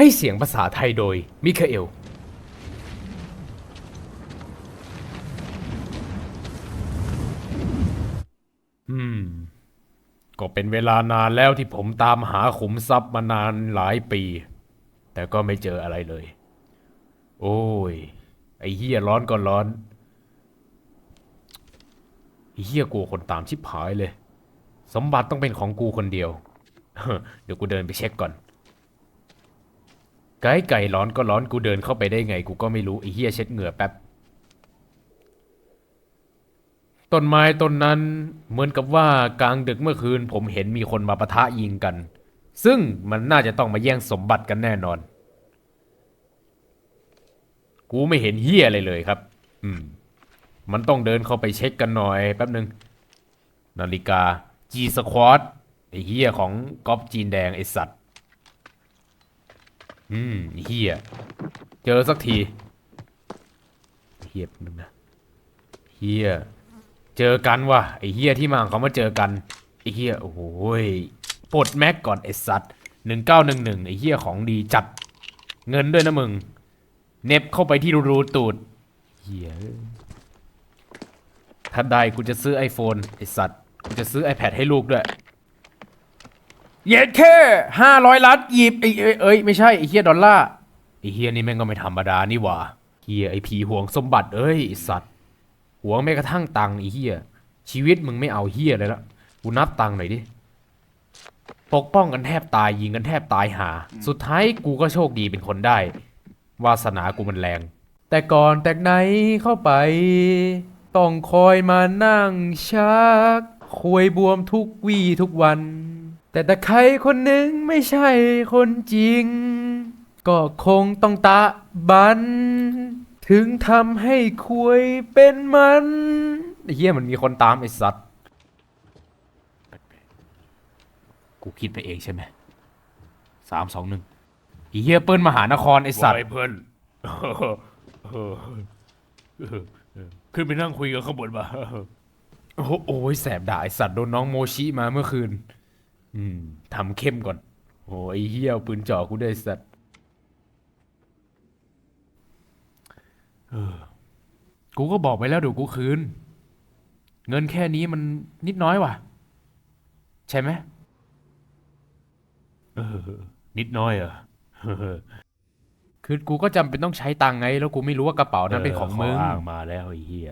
ให้เสียงภาษาไทยโดยมิคาเอล อืม ก็เป็นเวลานานแล้วที่ผมตามหาขุมทรัพย์มานานหลายปี แต่ก็ไม่เจออะไรเลย โอ้ย ไอ้เฮียร้อนก็ร้อน ไอ้เฮียกลัวคนตามชิบหายเลย สมบัติต้องเป็นของกูคนเดียว เดี๋ยวกูเดินไปเช็คก่อน ไก่ไก่ร้อนก็ร้อนกูเดินเข้าไปได้ไง กูก็ไม่รู้ไอ้เฮียเช็ดเหงื่อแป๊บต้นไม้ต้นนั้นเหมือนกับว่ากลางดึกเมื่อคืน ผมเห็นมีคนมาปะทะยิงกัน ซึ่งมันน่าจะต้องมาแย่งสมบัติกันแน่นอน กูไม่เห็นเฮียอะไรเลยครับ อืม มันต้องเดินเข้าไปเช็คกันหน่อยแป๊บหนึ่งนาฬิกา G Squad ไอ้เฮียของก๊อปจีนแดงไอสัตว์ อืมเฮียเจอสักทีเฮียนึงนะเฮียเจอกันว่ะไอเฮียที่มาของเขามาเจอกันไอเฮียโอ้โหยปลดแม็กก่อนไอสัตว์หนึ่งเก้าหนึ่งหนึ่งไอเฮียของดีจัดเงินด้วยนะมึง เน็บเข้าไปที่รูตูดเฮียถ้าได้กูจะซื้อ iPhone ไอสัตว์กูจะซื้อ iPad ให้ลูกด้วย เย็ดแค่ห้าร้อยล้านกีบไอเอ้ยเอ้ยไม่ใช่ไอเฮียดอลลาร์ไอเฮียนี่แม่งก็ไม่ธรรมดานี่หว่าเฮียไอผีห่วงสมบัติเอ้ยไอ้สัตว์ห่วงแม้กระทั่งตังค์ไอเฮียชีวิตมึงไม่เอาเฮียเลยละกูนับตังค์หน่อยดิปกป้องกันแทบตายยิงกันแทบตายหา สุดท้ายกูก็โชคดีเป็นคนได้ วาสนากูมันแรง แต่ก่อนแต่ไหนเข้าไป ต้องคอยมานั่งชักควยบวมทุกวี่ทุกวัน แต่ถ้าใครคนหนึ่งไม่ใช่คนจริง ก็คงต้องตะบัน ถึงทำให้ควยเป็นมันไอ้เฮียมันมีคนตามไอ้สัตว์ กูคิดไปเองใช่ไหมสามสองหนึ่งไอ้เฮียเปิ้ลมหานครไอ้สัตว์ ไอ้เพื่อนขึ้นไปนั่งคุยกันข้างบนมา โอ้โหโอ้ยแสบด่าไอสัตว์โดนน้องโมชิมาเมื่อคืน อืมทำเข้มก่อน โอ้ยไอ้เฮียเอาปืนจ่อกูได้วยไอ้สัตว์เออ กูก็บอกไปแล้วเดี๋ยวกูคืน เงินแค่นี้มันนิดน้อยว่ะ ใช่ไหมเออ นิดน้อยเหรอะคือกูก็จำเป็นต้องใช้ตังค์ไง แล้วกูไม่รู้ว่ากระเป๋านั้นเป็นของมึง อ้างมาแล้วไอ้เฮีย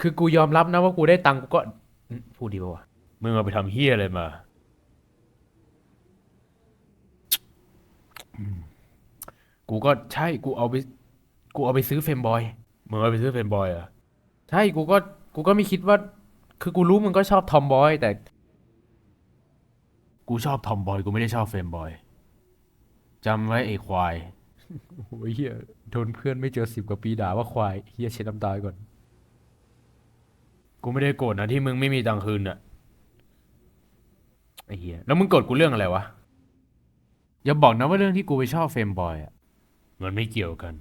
คือกูยอมรับนะว่ากูได้ตังค์กูก็อืมพูดดีป่าวะ มึงเอาไปทำเฮียอะไรมา กูก็ใช่กูเอาไป กูเอาไปซื้อเฟรมบอยมึงเอาไปซื้อเฟนบอยเหรอะใช่กูก็กูก็ไม่คิดว่า คือกูรู้มึงก็ชอบทอมบอยแต่ กูชอบทอมบอยกูไม่ได้ชอบเฟนบอยจำไว้ไอ้ควายโอ้ยเฮียโดนเพื่อนไม่เจอสิบกว่าปีด่าว่าควายเฮียเช็ดน้ำตาก่อน กูไม่ได้โกรธนะที่มึงไม่มีตังค์คืนอะไอ้เฮียแล้วมึงโกรธกูเรื่องอะไรวะ อย่าบอกนะว่าเรื่องที่กูไปชอบเฟรมบอยอะ มันไม่เกี่ยวกัน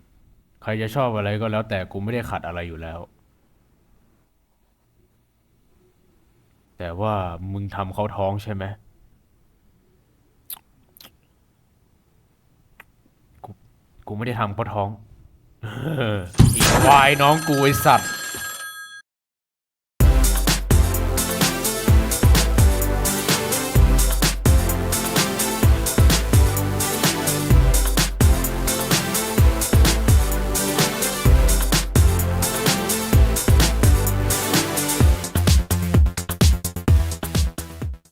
ใครจะชอบอะไรก็แล้วแต่กูไม่ได้ขัดอะไรอยู่แล้ว แต่ว่ามึงทำเขาท้องใช่ไหมกูไม่ได้ทำเขาท้องอีควายน้องกูไอสัตว์